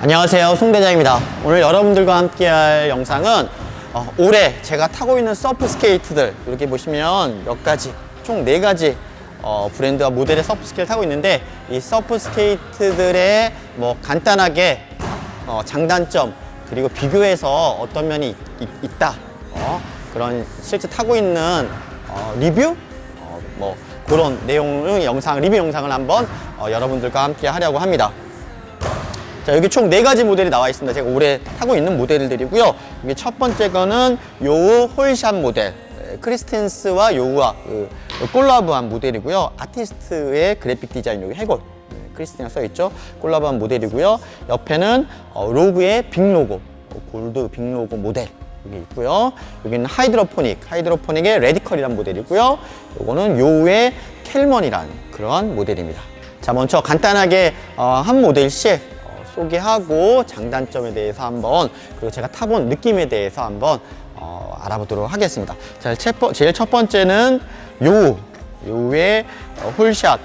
안녕하세요. 송대장입니다. 오늘 여러분들과 함께 할 영상은 어, 올해 제가 타고 있는 서프 스케이트들 이렇게 보시면 몇 가지 총 네 가지 어, 브랜드와 모델의 서프 스케이트를 타고 있는데 이 서프 스케이트들의 뭐 간단하게 어, 장단점 그리고 비교해서 어떤 면이 있, 다. 어, 그런 실제 타고 있는 어, 리뷰? 어, 뭐 그런 내용의 영상 리뷰 영상을 한번 어, 여러분들과 함께 하려고 합니다. 자, 여기 총 네 가지 모델이 나와 있습니다. 제가 올해 타고 있는 모델들이고요. 여기 첫 번째 거는 요우 홀샷 모델. 네, 크리스텐스와 요우와 그, 콜라보한 모델이고요. 아티스트의 그래픽 디자인 여기 해골. 네, 크리스틴이라 써있죠. 콜라보한 모델이고요. 옆에는 어, 로그의 빅 로고, 어, 골드 빅 로고 모델. 여기 있고요. 여기는 하이드로포닉, 하이드로포닉의 레디컬이란 모델이고요. 요거는 요우의 켈먼이란 그런 모델입니다. 자, 먼저 간단하게 어, 한 모델씩 어, 소개하고 장단점에 대해서 한번 그리고 제가 타본 느낌에 대해서 한번 어, 알아보도록 하겠습니다. 자, 제일 첫 번째는 요우, 요우의 어, 홀샷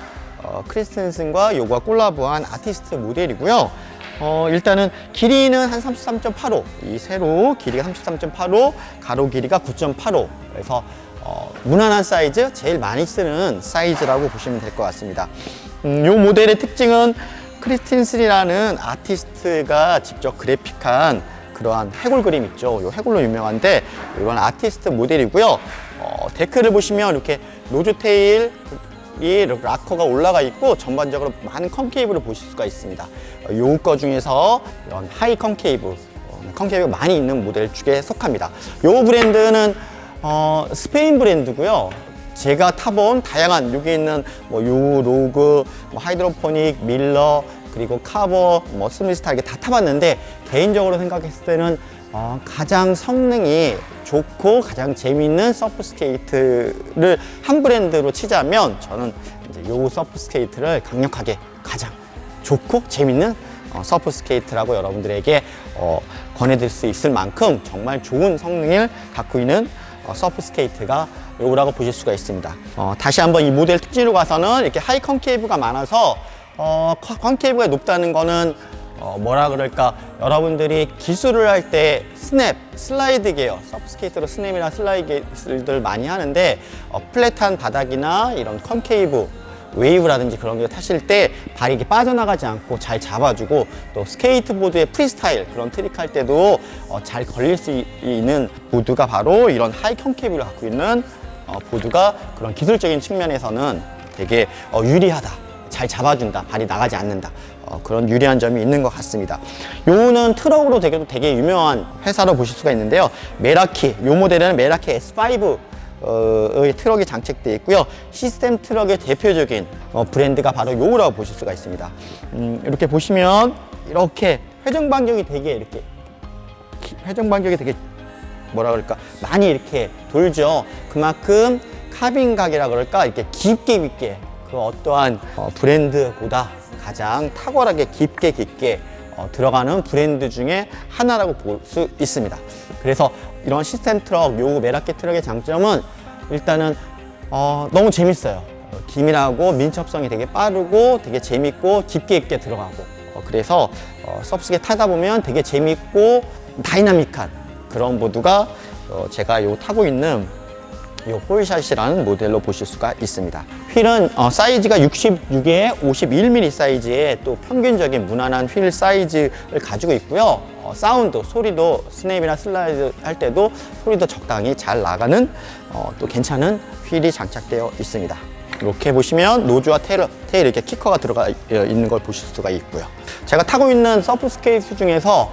어, 크리스텐슨과 요가 콜라보한 아티스트 모델이고요. 어, 일단은 길이는 한 33.85, 이 세로 길이가 33.85, 가로 길이가 9.85. 그래서 어, 무난한 사이즈, 제일 많이 쓰는 사이즈라고 보시면 될 것 같습니다. 음, 요 모델의 특징은 크리스틴슨이라는 아티스트가 직접 그래픽한 그러한 해골 그림 있죠. 요 해골로 유명한데 이건 아티스트 모델이고요. 어, 데크를 보시면 이렇게 노즈 테일 이 락커가 올라가 있고 전반적으로 많은 컨케이브를 보실 수가 있습니다. 어, 요거 중에서 이런 하이 컨케이브, 어, 컨케이브가 많이 있는 모델 쪽에 속합니다. 요 브랜드는 어, 스페인 브랜드고요. 제가 타본 다양한 여기 있는 뭐 요 로그, 뭐 하이드로포닉, 밀러 그리고 카버, 뭐 스미스타 이게 다 타봤는데 개인적으로 생각했을 때는 어, 가장 성능이 좋고 가장 재미있는 서프 스케이트를 한 브랜드로 치자면 저는 이제 요 서프 스케이트를 강력하게 가장 좋고 재밌는 어, 서프 스케이트라고 여러분들에게 어, 권해드릴 수 있을 만큼 정말 좋은 성능을 갖고 있는 어, 서프 스케이트가 요거라고 보실 수가 있습니다. 어, 다시 한번 이 모델 특징으로 가서는 이렇게 하이 컨케이브가 많아서 어, 컨- 컨케이브가 높다는 거는 어, 뭐라 그럴까 여러분들이 기술을 할 때 스냅, 슬라이드 계열, 서브스케이트로 스냅이나 슬라이드를 많이 하는데 어, 플랫한 바닥이나 이런 컨케이브 웨이브라든지 그런 게 타실 때 발이 이렇게 빠져나가지 않고 잘 잡아주고 또 스케이트보드의 프리스타일 그런 트릭 할 때도 어, 잘 걸릴 수 있- 있는 보드가 바로 이런 하이 컨케이브를 갖고 있는 어, 보드가 그런 기술적인 측면에서는 되게 어, 유리하다. 잘 잡아준다. 발이 나가지 않는다. 어, 그런 유리한 점이 있는 것 같습니다. 요는 트럭으로 되게, 되게 유명한 회사로 보실 수가 있는데요. 메라키, 요 모델은 메라키 S5 어, 의 트럭이 장착되어 있고요. 시스템 트럭의 대표적인 어, 브랜드가 바로 요우라고 보실 수가 있습니다. 음, 이렇게 보시면 이렇게 회전 반경이 되게 이렇게 기- 회전 반경이 되게 뭐라 그럴까 많이 이렇게 돌죠. 그만큼 카빈 각이라 그럴까 이렇게 깊게 깊게 그 어떠한 어, 브랜드보다 가장 탁월하게 깊게 깊게 어, 들어가는 브랜드 중에 하나라고 볼 수 있습니다. 그래서 이런 시스템 트럭, 요 메라케 트럭의 장점은 일단은 어, 너무 재밌어요. 어, 기밀하고 민첩성이 되게 빠르고 되게 재밌고 깊게 있게 들어가고 어, 그래서 어, 서브스게 타다 보면 되게 재밌고 다이나믹한 그런 보드가 어, 제가 요 타고 있는 요 폴샷이라는 모델로 보실 수가 있습니다. 휠은 어, 사이즈가 66에 51mm 사이즈의 또 평균적인 무난한 휠 사이즈를 가지고 있고요. 어, 사운드, 소리도 스냅이나 슬라이드 할 때도 소리도 적당히 잘 나가는 어, 또 괜찮은 휠이 장착되어 있습니다. 이렇게 보시면 노즈와 테일, 테일 이렇게 키커가 들어가 있는 걸 보실 수가 있고요. 제가 타고 있는 서프 스케이트 중에서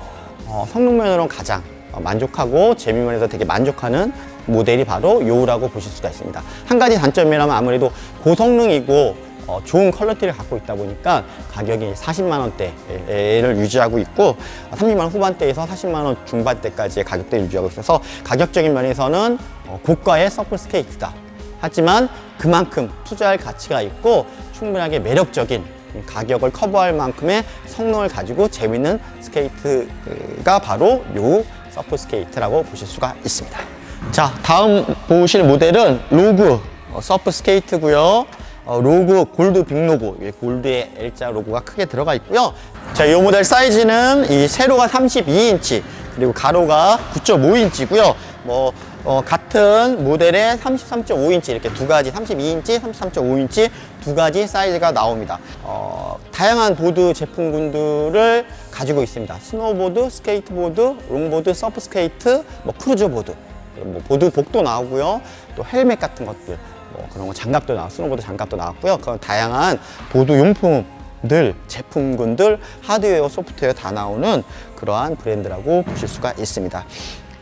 어, 성능면으로는 가장 어, 만족하고 재미면에서 되게 만족하는 모델이 바로 요우라고 보실 수가 있습니다. 한 가지 단점이라면 아무래도 고성능이고 어, 좋은 퀄리티를 갖고 있다 보니까 가격이 40만 원대를 유지하고 있고 30만 원 후반대에서 40만 원 중반대까지의 가격대를 유지하고 있어서 가격적인 면에서는 어, 고가의 서프 스케이트다. 하지만 그만큼 투자할 가치가 있고 충분하게 매력적인 가격을 커버할 만큼의 성능을 가지고 재밌는 스케이트가 바로 요 서프 스케이트라고 보실 수가 있습니다. 자, 다음 보실 모델은 로그 어, 서프 스케이트고요. 어, 로고 골드 빅 로고 이 골드의 L자 로고가 크게 들어가 있고요. 자, 이 모델 사이즈는 이 세로가 32인치 그리고 가로가 9.5인치고요. 뭐 어, 같은 모델의 33.5인치 이렇게 두 가지 32인치, 33.5인치 두 가지 사이즈가 나옵니다. 어, 다양한 보드 제품군들을 가지고 있습니다. 스노보드, 스케이트보드, 롱보드, 서프 스케이트, 뭐 크루즈 보드, 뭐 보드 복도 나오고요. 또 헬멧 같은 것들, 뭐 그런 거 장갑도 나왔, 스노보드 장갑도 나왔고요. 그런 다양한 보드 용품들, 제품군들, 하드웨어, 소프트웨어 다 나오는 그러한 브랜드라고 보실 수가 있습니다.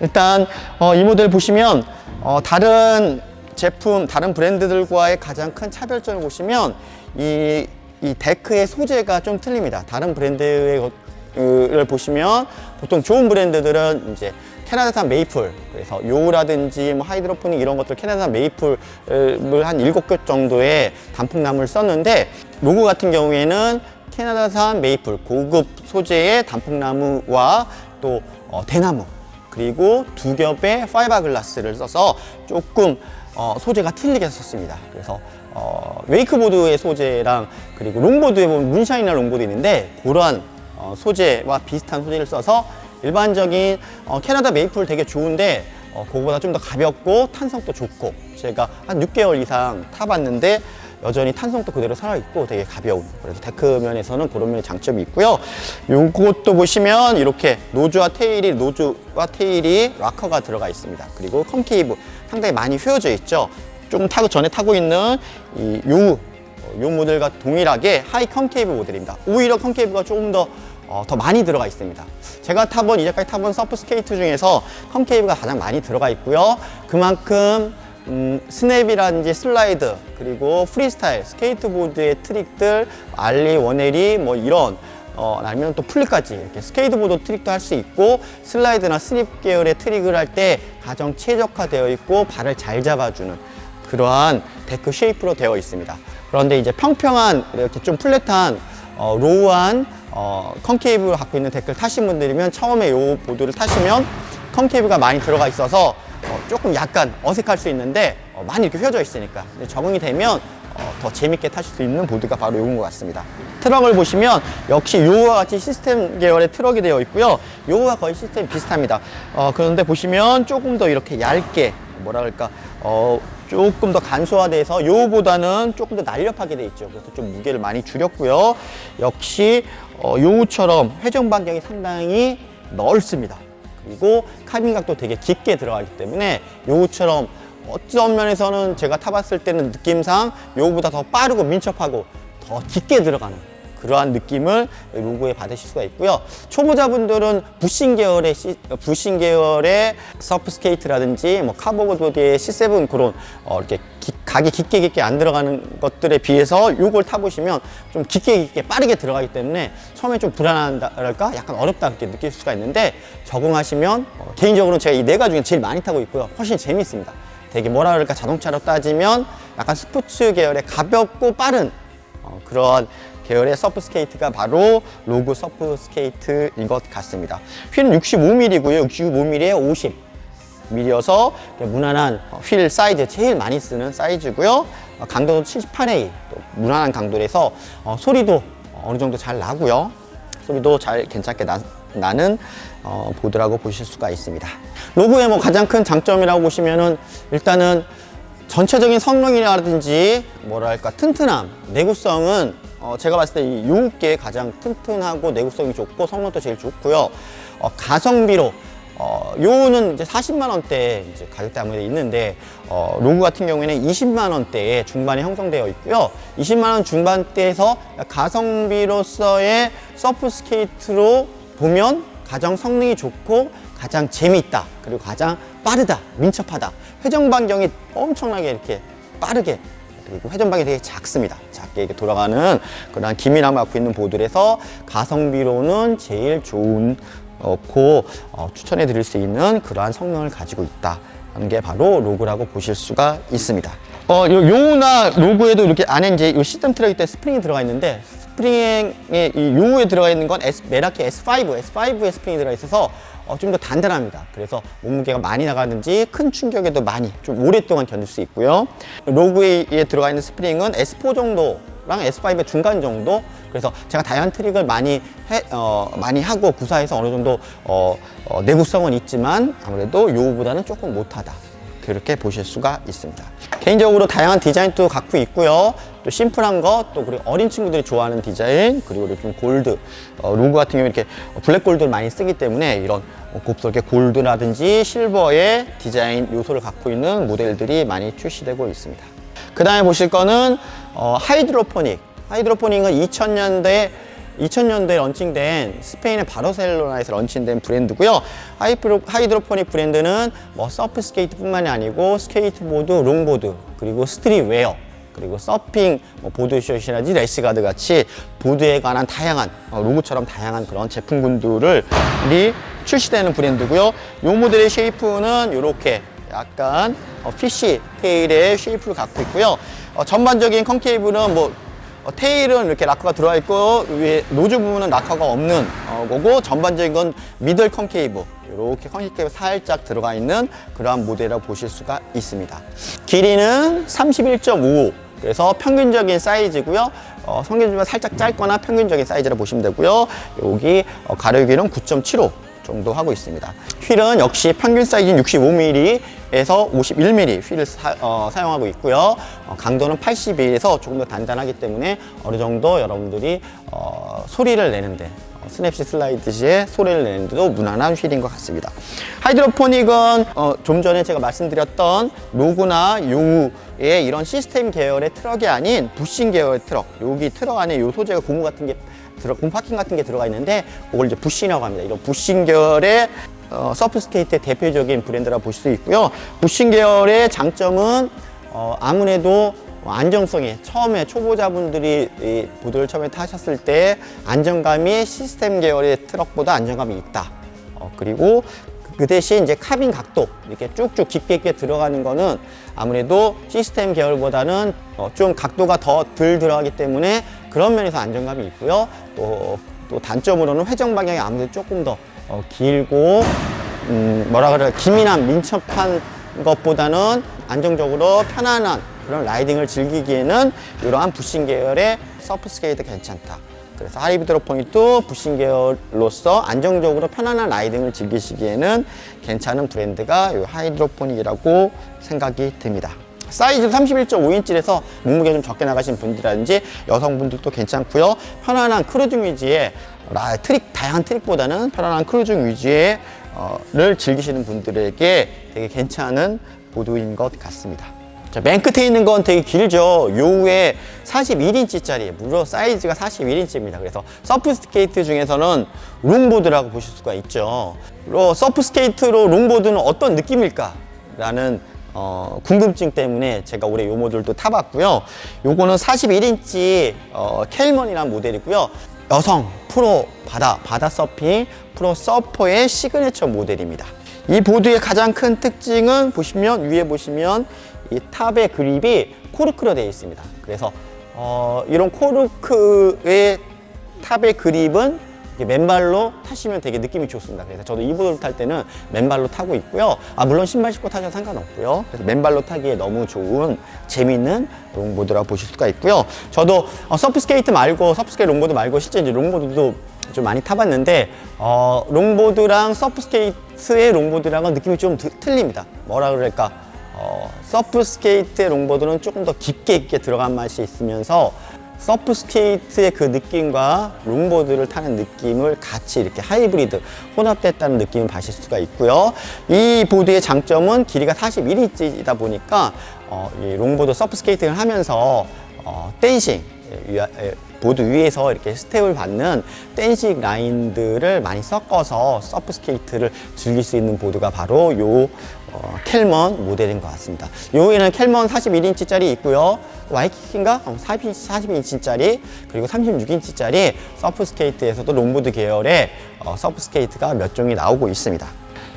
일단 어, 이 모델 보시면 어, 다른 제품, 다른 브랜드들과의 가장 큰 차별점을 보시면 이, 이 데크의 소재가 좀 틀립니다. 다른 브랜드의 것을 보시면 보통 좋은 브랜드들은 이제 캐나다산 메이플 그래서 요라든지 뭐 하이드로포닉 이런 것들 캐나다산 메이플을 한 일곱 개 정도의 단풍나무를 썼는데 로고 같은 경우에는 캐나다산 메이플 고급 소재의 단풍나무와 또 어, 대나무 그리고 두 겹의 파이버 글라스를 써서 조금 어, 소재가 틀리게 썼습니다. 그래서 어, 웨이크보드의 소재랑 그리고 롱보드에 보면 문샤인이나 롱보드 있는데 그러한 어, 소재와 비슷한 소재를 써서 일반적인 어, 캐나다 메이플 되게 좋은데 어, 그거보다 좀 더 가볍고 탄성도 좋고 제가 한 6개월 이상 타봤는데 여전히 탄성도 그대로 살아있고 되게 가벼운 그래서 데크 면에서는 그런 면의 장점이 있고요. 요것도 보시면 이렇게 노즈와 테일이 노즈와 테일이 락커가 들어가 있습니다. 그리고 컨케이브 상당히 많이 휘어져 있죠. 좀 타고 전에 타고 있는 이 요, 요 모델과 동일하게 하이 컨케이브 모델입니다. 오히려 컨케이브가 조금 더 어, 더 많이 들어가 있습니다. 제가 타본 이제까지 타본 서프 스케이트 중에서 컨케이브가 가장 많이 들어가 있고요. 그만큼 음, 스냅이라든지 슬라이드 그리고 프리스타일 스케이트보드의 트릭들 알리 원엘이 뭐 이런 어, 아니면 또 플립까지 이렇게 스케이트보드 트릭도 할 수 있고 슬라이드나 스립 계열의 트릭을 할 때 가장 최적화되어 있고 발을 잘 잡아주는 그러한 데크 쉐이프로 되어 있습니다. 그런데 이제 평평한 이렇게 좀 플랫한 어, 로우한 어, 컨케이브를 갖고 있는 데크를 타신 분들이면 처음에 이 보드를 타시면 컨케이브가 많이 들어가 있어서 어, 조금 약간 어색할 수 있는데 어, 많이 이렇게 휘어져 있으니까 적응이 되면 어, 더 재밌게 타실 수 있는 보드가 바로 이건 것 같습니다. 트럭을 보시면 역시 요와 같이 시스템 계열의 트럭이 되어 있고요. 요와 거의 시스템이 비슷합니다. 어, 그런데 보시면 조금 더 이렇게 얇게 뭐라 그럴까 어, 조금 더 간소화돼서 요보다는 조금 더 날렵하게 돼 있죠. 그래서 좀 무게를 많이 줄였고요. 역시 어, 요처럼 회전 반경이 상당히 넓습니다. 그리고 카빈 각도 되게 깊게 들어가기 때문에 요처럼 어떤 면에서는 제가 타봤을 때는 느낌상 요보다 더 빠르고 민첩하고 더 깊게 들어가는 그러한 느낌을 로고에 받으실 수가 있고요. 초보자분들은 부싱 계열의 시, 부싱 계열의 서프 스케이트라든지 뭐 카보보드의 C7 그런 어, 이렇게 기- 각이 깊게 깊게 안 들어가는 것들에 비해서 요걸 타보시면 좀 깊게 깊게 빠르게 들어가기 때문에 처음에 좀 불안하달까 약간 어렵다 그렇게 느낄 수가 있는데 적응하시면 어, 개인적으로는 제가 이 네 가지 중에 제일 많이 타고 있고요. 훨씬 재밌습니다. 되게 뭐라 그럴까 자동차로 따지면 약간 스포츠 계열의 가볍고 빠른 어, 그런 계열의 서프 스케이트가 바로 로그 서프 스케이트인 것 같습니다. 휠은 65mm고요. 65mm에 50mm여서 무난한 휠 사이즈 제일 많이 쓰는 사이즈고요. 어, 강도도 78A 또 무난한 강도라서 어, 소리도 어느 정도 잘 나고요. 소리도 잘 괜찮게 나, 나는 어, 보드라고 보실 수가 있습니다. 로고의 뭐 가장 큰 장점이라고 보시면은 일단은 전체적인 성능이라든지 뭐랄까 튼튼함, 내구성은 어, 제가 봤을 때이 요게 가장 튼튼하고 내구성이 좋고 성능도 제일 좋고요. 어, 가성비로 어, 요는 이제 40만 원대 이제 가격대 아무래도 있는데 어, 로그 같은 경우에는 20만 원대에 중반에 형성되어 있고요. 20만 원 중반대에서 가성비로서의 서프 스케이트로 보면 가장 성능이 좋고 가장 재미있다 그리고 가장 빠르다 민첩하다 회전 반경이 엄청나게 이렇게 빠르게 그리고 회전 반경이 되게 작습니다. 작게 이렇게 돌아가는 그런 기밀함을 갖고 있는 보드라서 가성비로는 제일 좋은 고 어, 추천해 드릴 수 있는 그러한 성능을 가지고 있다 하는 게 바로 로그라고 보실 수가 있습니다. 어, 요, 요나 로그에도 이렇게 안에 이제 요 시스템 트랙 때 스프링이 들어가 있는데 스프링의 이 요에 들어가 있는 건 S, 메라키 S5, S5의 스프링이 들어가 있어서 어, 좀 더 단단합니다. 그래서 몸무게가 많이 나가든지 큰 충격에도 많이 좀 오랫동안 견딜 수 있고요. 로그에 들어가 있는 스프링은 S4 정도 랑 S5의 중간 정도. 그래서 제가 다양한 트릭을 많이 해, 어, 많이 하고 구사해서 어느 정도 어, 어, 내구성은 있지만 아무래도 요보다는 조금 못하다. 그렇게 보실 수가 있습니다. 개인적으로 다양한 디자인도 갖고 있고요. 또 심플한 것, 또 그리고 어린 친구들이 좋아하는 디자인, 그리고 이렇게 좀 골드, 어, 로고 같은 경우 이렇게 블랙 골드를 많이 쓰기 때문에 이런 곱스럽게 골드라든지 실버의 디자인 요소를 갖고 있는 모델들이 많이 출시되고 있습니다. 그 다음에 보실 거는 어, 하이드로포닉. 하이드로포닉은 2000년대 2000년도에 런칭된 스페인의 바르셀로나에서 런칭된 브랜드고요. 하이프로, 하이드로포닉 브랜드는 뭐 서프 스케이트뿐만이 아니고 스케이트보드, 롱보드, 그리고 스트릿 웨어, 그리고 서핑, 뭐 보드숏이라든지 래시가드 같이 보드에 관한 다양한 어, 로고처럼 다양한 그런 제품군들을 이 출시되는 브랜드고요. 이 모델의 쉐이프는 이렇게 약간 어, 피쉬 테일의 쉐이프를 갖고 있고요. 어, 전반적인 컨케이브는 뭐 어, 테일은 이렇게 락커가 들어와 있고 위에 노즈 부분은 락커가 없는 어, 거고 전반적인 건 미들 컨케이브 이렇게 컨케이브 살짝 들어가 있는 그러한 모델이라고 보실 수가 있습니다. 길이는 31.55 그래서 평균적인 사이즈고요. 어, 성견지만 살짝 짧거나 평균적인 사이즈라 보시면 되고요. 여기 어, 가로 길이는 9.75 정도 하고 있습니다. 휠은 역시 평균 사이즈는 65mm에서 51mm 휠을 사, 용하고 있고요. 어, 강도는 82에서 조금 더 단단하기 때문에 어느 정도 여러분들이 어, 소리를 내는데 어, 스냅시 슬라이드 시에 소리를 내는데도 무난한 휠인 것 같습니다. 하이드로포닉은 어, 좀 전에 제가 말씀드렸던 로그나 요우 의 이런 시스템 계열의 트럭이 아닌 부싱 계열의 트럭 여기 트럭 안에 요 소재가 고무 같은 게 들어, 곰파킹 같은 게 들어가 있는데 그걸 이제 부싱이라고 합니다. 이런 부싱 계열의 어, 서프 스케이트의 대표적인 브랜드라 보실 수 있고요. 부싱 계열의 장점은 어, 아무래도 안정성이 처음에 초보자분들이 이 보드를 처음에 타셨을 때 안정감이 시스템 계열의 트럭보다 안정감이 있다. 어, 그리고 그 대신 이제 카빈 각도 이렇게 쭉쭉 깊게 깊게 들어가는 거는 아무래도 시스템 계열보다는 어, 좀 각도가 더 덜 들어가기 때문에 그런 면에서 안정감이 있고요. 또, 또 단점으로는 회전 방향이 아무래도 조금 더 어, 길고 음, 뭐라 그래 기민한 민첩한 것보다는 안정적으로 편안한 그런 라이딩을 즐기기에는 이러한 부싱 계열의 서프 스케이트 괜찮다. 그래서 하이브드로포닉도 부싱 계열로서 안정적으로 편안한 라이딩을 즐기시기에는 괜찮은 브랜드가 이 하이드로포닉이라고 생각이 듭니다. 사이즈 31.5인치라서 몸무게 좀 적게 나가신 분들이라든지 여성분들도 괜찮고요. 편안한 크루징 위주의 라, 트릭, 다양한 트릭보다는 편안한 크루징 위주의 어, 를 즐기시는 분들에게 되게 괜찮은 보드인 것 같습니다. 자, 맨 끝에 있는 건 되게 길죠. 요후에 41인치짜리, 무려 사이즈가 41인치입니다. 그래서 서프 스케이트 중에서는 롱보드라고 보실 수가 있죠. 로, 서프 스케이트로 롱보드는 어떤 느낌일까? 라는 어, 궁금증 때문에 제가 올해 요 모델도 타봤고요. 요거는 41인치 어, 켈먼이라는 모델이고요. 여성 프로 바다 바다 서핑 프로 서퍼의 시그니처 모델입니다. 이 보드의 가장 큰 특징은 보시면 위에 보시면 이 탑의 그립이 코르크로 되어 있습니다. 그래서 어, 이런 코르크의 탑의 그립은 맨발로 타시면 되게 느낌이 좋습니다. 그래서 저도 이 보드를 탈 때는 맨발로 타고 있고요. 아 물론 신발 신고 타셔도 상관없고요. 그래서 맨발로 타기에 너무 좋은 재밌는 롱보드라고 보실 수가 있고요. 저도 어, 서프 스케이트 말고 서프 스케이트 롱보드 말고 실제 이제 롱보드도 좀 많이 타봤는데 어, 롱보드랑 서프 스케이트의 롱보드랑은 느낌이 좀 드- 틀립니다. 뭐라 그럴까? 어, 서프 스케이트의 롱보드는 조금 더 깊게 있게 들어간 맛이 있으면서 서프 스케이트의 그 느낌과 롱보드를 타는 느낌을 같이 이렇게 하이브리드 혼합됐다는 느낌을 받으실 수가 있고요. 이 보드의 장점은 길이가 41인치이다 보니까 어, 이 롱보드 서프 스케이팅을 하면서 어, 댄싱 보드 위에서 이렇게 스텝을 받는 댄싱 라인들을 많이 섞어서 서프 스케이트를 즐길 수 있는 보드가 바로 요 어, 켈먼 모델인 것 같습니다. 요에는 켈먼 41인치짜리 있고요. 와이키키인가? 42인치짜리 그리고 36인치짜리 서프 스케이트에서도 롱보드 계열의 어, 서프 스케이트가 몇 종이 나오고 있습니다.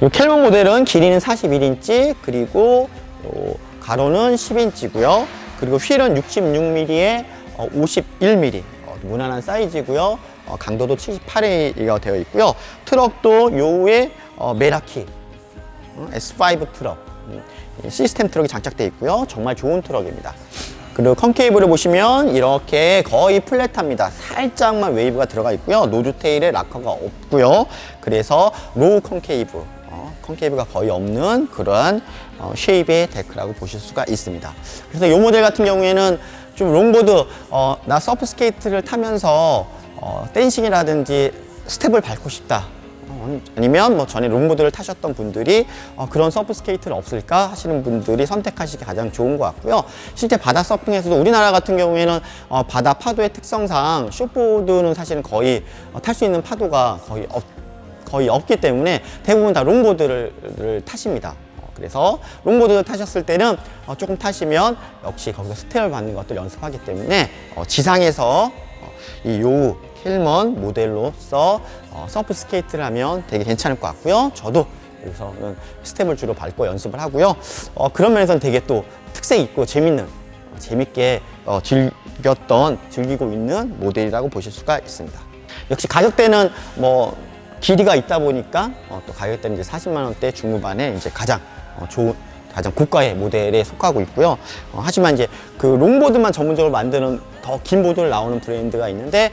이 켈먼 모델은 길이는 41인치 그리고 요 가로는 10인치고요. 그리고 휠은 66mm에 51mm 어, 무난한 사이즈고요. 어, 강도도 78가 되어 있고요. 트럭도 요에 어, 메라키 어, S5 트럭 음, 이 시스템 트럭이 장착되어 있고요. 정말 좋은 트럭입니다. 그리고 컨케이브를 보시면 이렇게 거의 플랫합니다. 살짝만 웨이브가 들어가 있고요. 노즈 테일에 락커가 없고요. 그래서 로우 컨케이브, 어, 컨케이브가 거의 없는 그러한 어, 쉐입의 데크라고 보실 수가 있습니다. 그래서 이 모델 같은 경우에는 좀 롱보드, 어, 나 서프 스케이트를 타면서 어, 댄싱이라든지 스텝을 밟고 싶다. 어, 아니면 뭐 전에 롱보드를 타셨던 분들이 어, 그런 서프 스케이트는 없을까 하시는 분들이 선택하시기 가장 좋은 것 같고요. 실제 바다 서핑에서도 우리나라 같은 경우에는 어, 바다 파도의 특성상 숏보드는 사실은 거의 탈수 있는 파도가 거의 없, 거의 없기 때문에 대부분 다 롱보드를 타십니다. 어, 그래서 롱보드를 타셨을 때는 어, 조금 타시면 역시 거기서 스텝을 받는 것들 연습하기 때문에 어, 지상에서 어, 이 요우 힐먼 모델로서 어, 서프 스케이트를 하면 되게 괜찮을 것 같고요. 저도 여기서는 스텝을 주로 밟고 연습을 하고요. 어, 그런 면에서는 되게 또 특색 있고 재밌는 어, 재밌게 어, 즐겼던 즐기고 있는 모델이라고 보실 수가 있습니다. 역시 가격대는 뭐 길이가 있다 보니까 어, 또 가격대는 이제 40만 원대 중후반에 이제 가장 어, 좋은 가장 고가의 모델에 속하고 있고요. 어, 하지만 이제 그 롱보드만 전문적으로 만드는 더 긴 보드를 나오는 브랜드가 있는데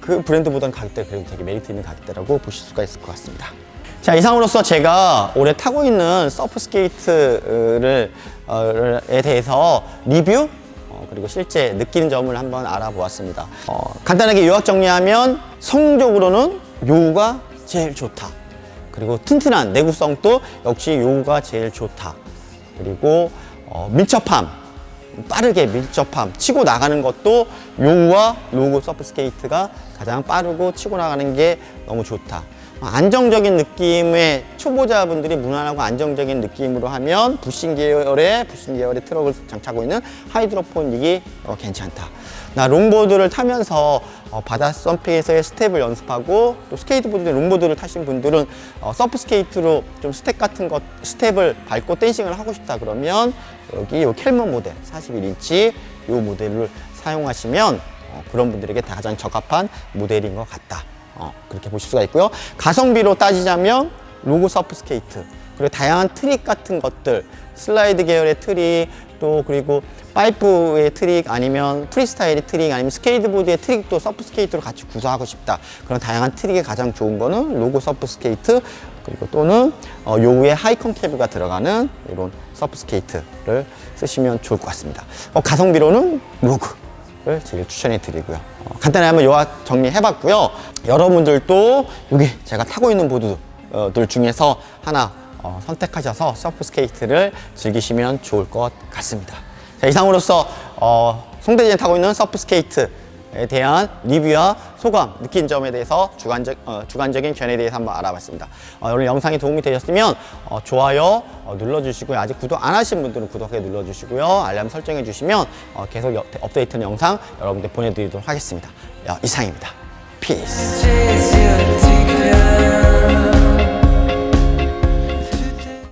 그 브랜드보다는 가격대 그래도 되게 메리트 있는 가격대라고 보실 수가 있을 것 같습니다. 자 이상으로서 제가 올해 타고 있는 서프 스케이트를 어, 에 대해서 리뷰 어, 그리고 실제 느끼는 점을 한번 알아보았습니다. 어, 간단하게 요약 정리하면 성적으로는 요우가 제일 좋다. 그리고 튼튼한 내구성도 역시 요우가 제일 좋다. 그리고 어, 밀접함, 빠르게 밀접함, 치고 나가는 것도 요우와 로고 서프 스케이트가 가장 빠르고 치고 나가는 게 너무 좋다. 안정적인 느낌의 초보자분들이 무난하고 안정적인 느낌으로 하면 부신 계열의 부신 계열의 트럭을 장착하고 있는 하이드로포닉이 어, 괜찮다. 나 롱보드를 타면서 어, 바다 썸핑에서의 스텝을 연습하고 또 스케이트보드 롱보드를 타신 분들은 어, 서프 스케이트로 좀 스텝 같은 것 스텝을 밟고 댄싱을 하고 싶다 그러면 여기 요 켈먼 모델 41인치 요 모델을 사용하시면 어, 그런 분들에게 가장 적합한 모델인 것 같다. 어, 그렇게 보실 수가 있고요. 가성비로 따지자면 로고 서프 스케이트 그리고 다양한 트릭 같은 것들 슬라이드 계열의 트릭 또 그리고 파이프의 트릭 아니면 프리스타일의 트릭 아니면 스케이트보드의 트릭도 서프 스케이트로 같이 구사하고 싶다. 그런 다양한 트릭에 가장 좋은 거는 로고 서프 스케이트 그리고 또는 어, 요구에 하이컨 캐브가 들어가는 이런 서프 스케이트를 쓰시면 좋을 것 같습니다. 어, 가성비로는 로그 를 제일 추천해 드리고요. 어, 간단히 한번 요약 정리해 봤고요. 여러분들도 여기 제가 타고 있는 보드들 중에서 하나 어, 선택하셔서 서프 스케이트를 즐기시면 좋을 것 같습니다. 자, 이상으로서 어, 송대진 타고 있는 서프 스케이트 에 대한 리뷰와 소감, 느낀 점에 대해서 주관적, 어, 주관적인 견해에 대해서 한번 알아봤습니다. 어, 오늘 영상이 도움이 되셨으면 어, 좋아요 어, 눌러주시고요. 아직 구독 안 하신 분들은 구독해 눌러주시고요. 알람 설정해 주시면 어, 계속 여- 업데이트는 영상 여러분들 보내드리도록 하겠습니다. 야, 이상입니다. 피스.